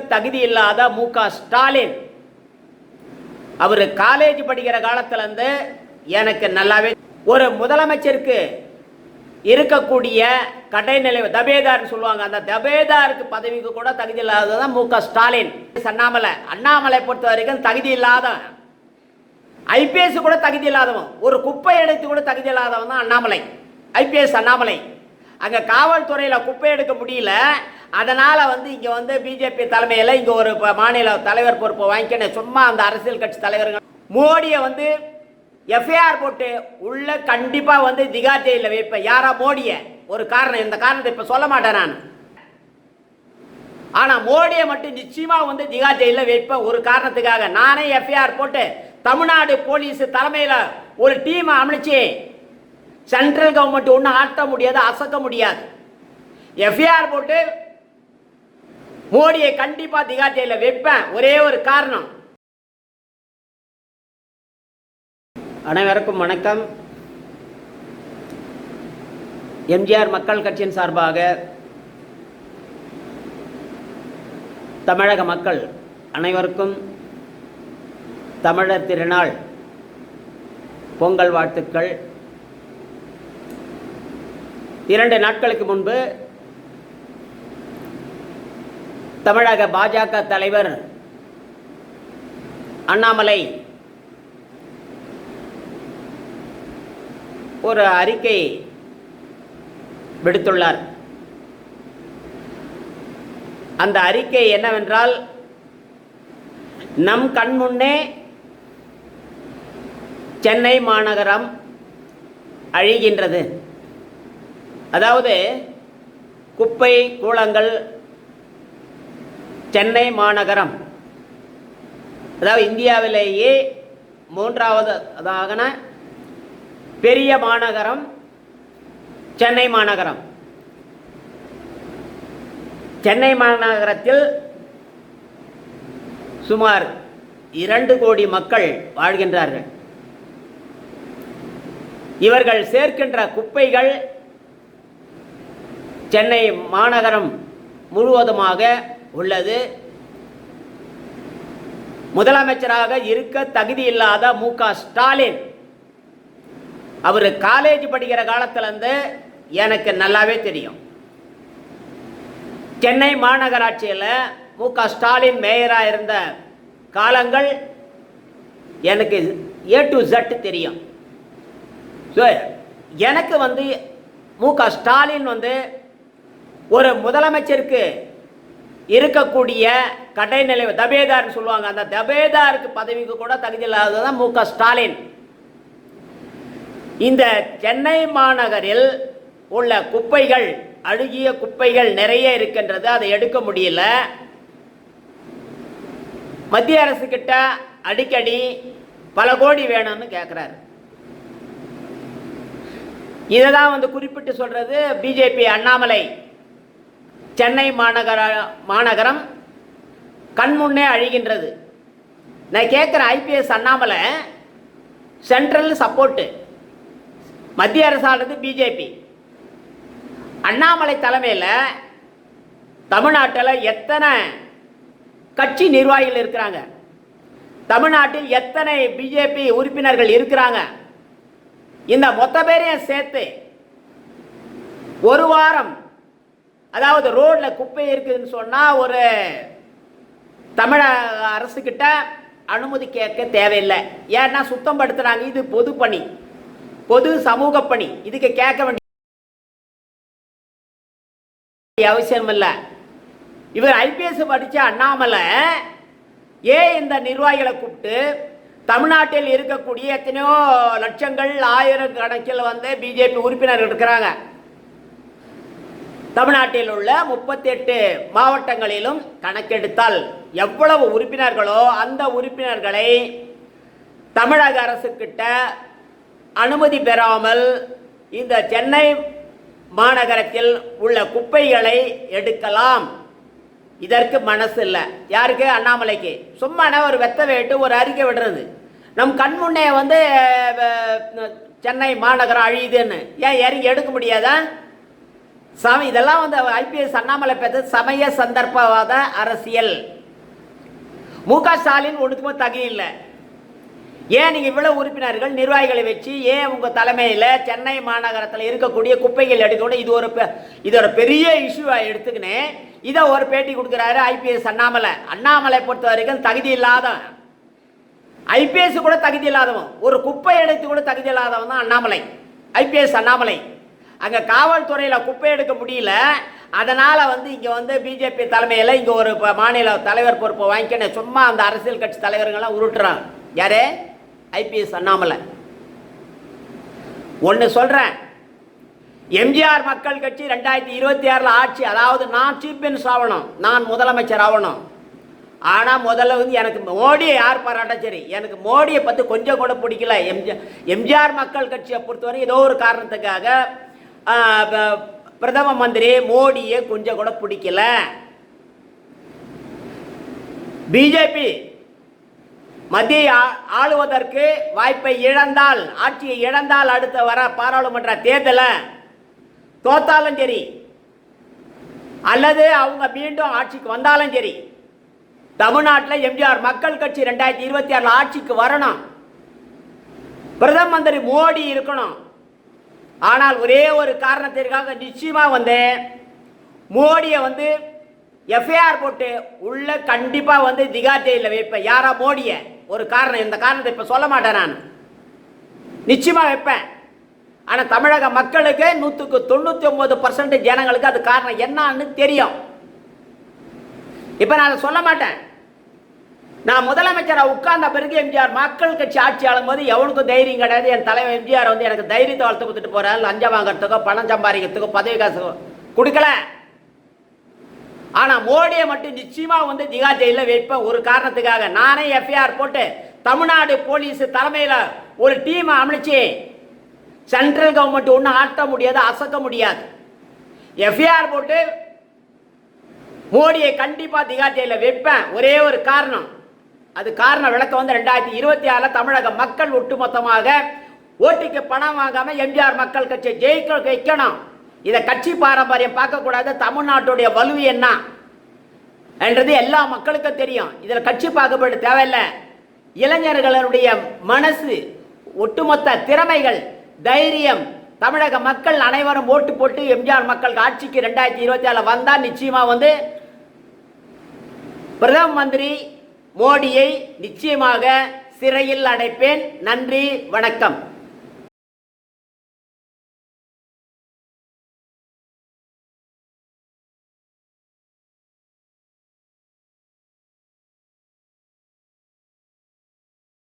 தகுதி இல்லாத மு க. ஸ்டாலின். அவர் காலேஜ் படிக்கிற காலத்திலேருந்து எனக்கு நல்லாவே ஒரு முதலமைச்சருக்கு இருக்கக்கூடிய கடைநிலை தபேதார்னு சொல்லுவாங்க. அந்த தபேதாருக்கு பதவிக்கு கூட தகுதி இல்லாததான் மு க. ஸ்டாலின். அண்ணாமலை. அண்ணாமலை பொறுத்த வரைக்கும் தகுதி இல்லாதவன். ஐபிஎஸ் கூட தகுதி இல்லாதவன். ஒரு குப்பை எடுத்து கூட தகுதி இல்லாதவன் தான் அண்ணாமலை. ஐபிஎஸ் அண்ணாமலை. அங்கே காவல்துறையில் குப்பை எடுக்க முடியல. அதனால் வந்து இங்கே வந்து பிஜேபி தலைமையில் இங்கே ஒரு மாநில தலைவர் பொறுப்பை வாங்கிக்கணும். சும்மா அந்த அரசியல் கட்சி தலைவர்கள். மோடியை வந்து எஃப்ஐஆர் போட்டு உள்ள கண்டிப்பாக வந்து திகார் ஜெயிலில் வைப்பேன். யாரா மோடியை? ஒரு காரணம். இந்த காரணத்தை இப்போ சொல்ல மாட்டேன் நான். ஆனால் மோடியை மட்டும் நிச்சயமாக வந்து திகார் ஜெயிலில் வைப்பேன். ஒரு காரணத்துக்காக. நானே எஃப்ஐஆர் போட்டு தமிழ்நாடு போலீஸ் தலைமையில் ஒரு டீமை அமைச்சு சென்ட்ரல் கவர்மெண்ட் ஒன்றும் ஆட்ட முடியாது அசக்க முடியாது. எஃப்ஐஆர் போட்டு மோடியை கண்டிப்பா திகார் ஜெயில வைப்பேன். ஒரே ஒரு காரணம். அனைவருக்கும் வணக்கம். எம்ஜிஆர் மக்கள் கட்சியின் சார்பாக தமிழக மக்கள் அனைவருக்கும் தமிழர் திருநாள் பொங்கல் வாழ்த்துக்கள். இரண்டு நாட்களுக்கு முன்பு தமிழக பாஜக தலைவர் அண்ணாமலை ஒரு அறிக்கை விடுத்துள்ளார். அந்த அறிக்கை என்னவென்றால் நம் கண் முன்னே சென்னை மாநகரம் அழிகின்றது. அதாவது குப்பை கூளங்கள் சென்னை மாநகரம். அதாவது இந்தியாவிலேயே மூன்றாவது அதாகன பெரிய மாநகரம் சென்னை மாநகரம். சென்னை மாநகரத்தில் சுமார் இரண்டு கோடி மக்கள் வாழ்கின்றார்கள். இவர்கள் சேர்க்கின்ற குப்பைகள் சென்னை மாநகரம் முழுவதுமாக உள்ளது. முதலமைச்சராக இருக்க தகுதி இல்லாத மு க ஸ்டாலின். அவர் காலேஜ் படிக்கிற காலத்திலேருந்து எனக்கு நல்லாவே தெரியும். சென்னை மாநகராட்சியில் மு க ஸ்டாலின் மேயராக இருந்த காலங்கள் எனக்கு ஏ டு ஜட் தெரியும். ஸோ எனக்கு வந்து மு க ஸ்டாலின் வந்து ஒரு முதலமைச்சருக்கு இருக்கக்கூடிய கடைநிலை தபேதார்னு சொல்லுவாங்க. அந்த தபேதாருக்கு பதவிக்கு கூட தகுதி இல்லாததான் மு. க. ஸ்டாலின். இந்த சென்னை மாநகரில் உள்ள குப்பைகள் அழுகிய குப்பைகள் நிறைய இருக்கின்றது. அதை எடுக்க முடியல. மத்திய அரசு கிட்ட அடிக்கடி பல கோடி வேணும்னு கேட்குறாரு இதை தான் வந்து குறிப்பிட்டு சொல்றது பிஜேபி அண்ணாமலை. சென்னை மாநகர மாநகரம் கண்முன்னே அழிகின்றது. நான் கேட்குற ஐபிஎஸ் அண்ணாமலை சென்ட்ரல் சப்போர்ட்டு மத்திய அரசானது பிஜேபி அண்ணாமலை தலைமையில் தமிழ்நாட்டில் எத்தனை கட்சி நிர்வாகிகள் இருக்கிறாங்க? தமிழ்நாட்டில் எத்தனை பிஜேபி உறுப்பினர்கள் இருக்கிறாங்க? இந்த மொத்த பேரையும் சேர்த்து ஒரு வாரம் அதாவது ரோட்ல குப்பை இருக்குதுன்னு சொன்னா ஒரு தமிழக அரசு கிட்ட அனுமதி கேட்க தேவையில்லை. ஏன்னா சுத்தம் படுத்துறாங்க இது பொது பணி. பொது சமூக பணி. இதுக்கு கேட்க வேண்டிய அவசியம் இல்லை. இவர் ஐபிஎஸ் படிச்ச அண்ணாமலை ஏன் இந்த நிர்வாகிகளை கூப்பிட்டு தமிழ்நாட்டில் இருக்கக்கூடிய எத்தனையோ லட்சங்கள் ஆயிரம் கணக்கில் வந்து பிஜேபி உறுப்பினர்கள் இருக்கிறாங்க. தமிழ்நாட்டில் உள்ள முப்பத்தி எட்டு மாவட்டங்களிலும் கணக்கெடுத்தால் எவ்வளவு உறுப்பினர்களோ அந்த உறுப்பினர்களை தமிழக அரசுக்கிட்ட அனுமதி பெறாமல் இந்த சென்னை மாநகரத்தில் உள்ள குப்பைகளை எடுக்கலாம். இதற்கு மனசு இல்லை. யாருக்கு? அண்ணாமலைக்கு. சும்மான ஒரு வெத்த வேட்டு ஒரு அறிக்கை விடுறது. நம் கண் முன்னே வந்து சென்னை மாநகரம் அழியுதுன்னு. ஏன் இறங்கி எடுக்க முடியாதா? சம இதெல்லாம் வந்து ஐபிஎஸ் அண்ணாமலை பேச சமய சந்தர்ப்பவாத அரசியல். மு க ஸ்டாலின் ஒன்றுக்குமே தகுதி இல்லை. ஏன் நீங்கள் இவ்வளோ உறுப்பினர்கள் நிர்வாகிகளை வச்சு ஏன் உங்கள் தலைமையில் சென்னை மாநகரத்தில் இருக்கக்கூடிய குப்பைகள் எடுக்கணும் இது ஒரு பெ- இது ஒரு பெரிய இஷ்யூவாக எடுத்துக்கினே இதை ஒரு பேட்டி கொடுக்குறாரு ஐபிஎஸ் அண்ணாமலை. அண்ணாமலை பொறுத்த வரைக்கும் தகுதி இல்லாதவன். ஐபிஎஸ் கூட தகுதி இல்லாதவன். ஒரு குப்பை எடுத்து கூட தகுதி இல்லாதவன் தான் அண்ணாமலை. ஐபிஎஸ் அண்ணாமலை. அங்கே காவல்துறையில் குப்பை எடுக்க முடியல. அதனால் வந்து இங்கே வந்து பிஜேபி தலைமையில் இங்கே ஒரு மாநில தலைவர் பொறுப்பை வாங்கிக்கணும். சும்மா அந்த அரசியல் கட்சி தலைவர்கள்லாம் உருட்டுறான் யாரு? ஐபிஎஸ் அண்ணாமலை. ஒன்று சொல்கிறேன் எம்ஜிஆர் மக்கள் கட்சி ரெண்டாயிரத்தி இருபத்தி ஆறில் ஆட்சி அதாவது நான் சீஃப் மினிஸ்டர் ஆகணும் நான் முதலமைச்சர் ஆகணும் ஆனால் முதல்ல வந்து எனக்கு மோடியை யார் பாராட்டா சரி எனக்கு மோடியை பற்றி கொஞ்சம் கூட பிடிக்கல. எம்ஜிஆர் எம்ஜிஆர் மக்கள் கட்சியை பொறுத்தவரை ஏதோ ஒரு காரணத்துக்காக பிரதம மந்திரி மோடியை கொஞ்சம் கூட பிடிக்கல. பிஜேபி மத்திய ஆ- ஆளுவதற்கு வாய்ப்பை இழந்தால் ஆட்சியை இழந்தால் அடுத்த வர பாராளுமன்ற தேர்தலை தோத்தாலும் சரி அல்லது அவங்க மீண்டும் ஆட்சிக்கு வந்தாலும் சரி தமிழ்நாட்டில் எம்ஜிஆர் மக்கள் கட்சி ரெண்டாயிரத்தி இருபத்தி ஆறில் ஆட்சிக்கு வரணும். பிரதம மந்திரி மோடி இருக்கணும். ஆனால் ஒரே ஒரு காரணத்திற்காக நிச்சயமாக வந்து மோடியை வந்து எஃப்ஐஆர் போட்டு உள்ள கண்டிப்பாக வந்து திகார் ஜெயிலில் வைப்பேன். யாரா மோடியை? ஒரு காரணம். இந்த காரணத்தை இப்போ சொல்ல மாட்டேன் நான். நிச்சயமாக வைப்பேன். ஆனால் தமிழக மக்களுக்கு நூற்றுக்கு தொண்ணூற்றி ஒம்பது பர்சன்ட் ஜனங்களுக்கு அது காரணம். என்னன்னு தெரியும். இப்போ நான் அதை சொல்ல மாட்டேன். நான் முதலமைச்சராக உட்கார்ந்த பிறகு எம்ஜிஆர் மக்கள் கட்சி ஆட்சி ஆளும் போது எவனுக்கும் தைரியம் கிடையாது? என் தலைவர் எம்ஜிஆர் வந்து எனக்கு தைரியத்தை வளர்த்து கொடுத்துட்டு போறாரு. லஞ்சம் வாங்குறதுக்கோ பணம் சம்பாதிக்கிறதுக்கோ பதவி காசு கொடுக்கல. ஆனா மோடியை மட்டும் நிச்சயமா வந்து திகா ஜெயிலில் வைப்பேன். ஒரு காரணத்துக்காக நானே எஃப்ஐஆர் போட்டு தமிழ்நாடு போலீஸ் தலைமையில ஒரு டீம் அமைச்சு சென்ட்ரல் கவர்மெண்ட் ஒன்றும் ஆட்ட முடியாது அசக்க முடியாது. எஃப்ஐஆர் போட்டு மோடியை கண்டிப்பாக திகார் ஜெயிலில் வைப்பேன். ஒரே ஒரு காரணம். அது காரண விளக்கம் வந்து ரெண்டாயிரத்தி இருபத்தி ஆறுல தமிழக மக்கள் ஒட்டுமொத்தமாக ஓட்டுக்கு பணம் வாங்காம எம்ஜிஆர் மக்கள் கட்சியை ஜெயிக்க வைக்கணும் இதை கட்சி பாரம்பரியம் பார்க்கக்கூடாது. தமிழ்நாட்டுடைய வலு என்ன? என்றது எல்லா மக்களுக்கும் தெரியும். இதில் கட்சி பார்க்கப்பட தேவையில்லை. இளைஞர்களுடைய மனசு ஒட்டுமொத்த திறமைகள் தைரியம் தமிழக மக்கள் அனைவரும் ஓட்டு போட்டு எம்ஜிஆர் மக்கள் ஆட்சிக்கு ரெண்டாயிரத்தி இருபத்தி ஆறில் வந்தால் நிச்சயமாக வந்து பிரதம மந்திரி மோடியை நிச்சயமாக சிறையில் அடைப்பேன். நன்றி வணக்கம்.